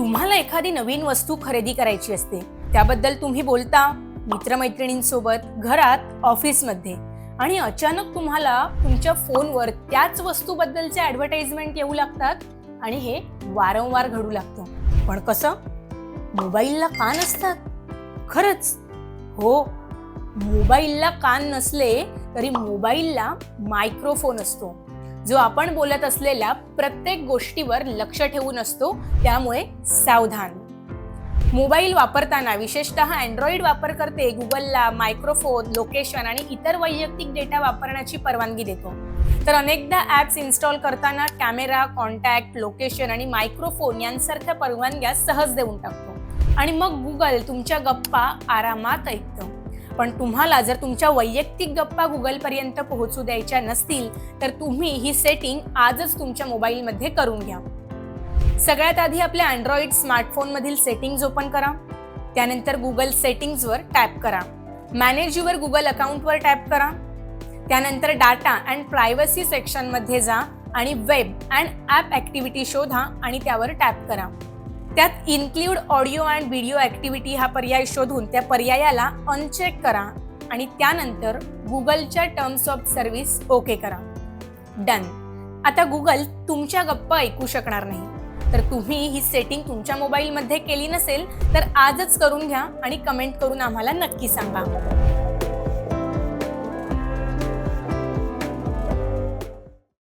तुम्हाला एखादी नवीन वस्तू खरेदी करायची असते त्याबद्दल तुम्ही बोलता मित्रमैत्रिणींसोबत घरात ऑफिसमध्ये. आणि अचानक तुम्हाला तुमच्या फोनवर त्याच वस्तूबद्दलचे ॲडव्हर्टाइजमेंट येऊ लागतात आणि हे वारंवार घडू लागतं. पण कसं? मोबाईलला कान असतात. खरंच. हो. मोबाईलला कान नसले तरी मोबाईलला मायक्रोफोन असतो. जो आपण बोलत असलेल्या प्रत्येक गोष्टीवर लक्ष ठेवून असतो त्यामुळे सावधान. मोबाईल वापरताना विशेषतः अँड्रॉइड वापरकर्ते गुगलला मायक्रोफोन लोकेशन आणि इतर वैयक्तिक डेटा वापरण्याची परवानगी देतो. तर अनेकदा ॲप्स इन्स्टॉल करताना कॅमेरा कॉन्टॅक्ट लोकेशन आणि मायक्रोफोन यांसारख्या परवानग्या सहज देऊन टाकतो. आणि मग गुगल तुमच्या गप्पा आरामात ऐकतं. पण तुम्हाला जर तुमच्या वैयक्तिक गप्पा गुगलपर्यंत पोहोचू द्यायच्या नसतील तर तुम्ही ही सेटिंग आजच तुमच्या मोबाईलमध्ये करून घ्या. सगळ्यात आधी आपल्या अँड्रॉइड स्मार्टफोनमधील सेटिंग्ज ओपन करा. त्यानंतर गुगल सेटिंग्जवर टॅप करा. मॅनेज युअर गुगल अकाउंटवर टॅप करा. त्यानंतर डाटा अँड प्रायव्हसी सेक्शनमध्ये जा आणि वेब अँड ॲप ॲक्टिव्हिटी शोधा आणि त्यावर टॅप करा. त्यात include audio and video activity हा पर्याय शोधून त्या पर्यायाला अनचेक करा आणि त्यानंतर गुगलच्या टर्म्स ऑफ सर्व्हिस ओके करा. डन आता गुगल तुमच्या गप्पा ऐकू शकणार नाही. तर तुम्ही ही सेटिंग तुमच्या मोबाईलमध्ये केली नसेल तर आजच करून घ्या आणि कमेंट करून आम्हाला नक्की सांगा.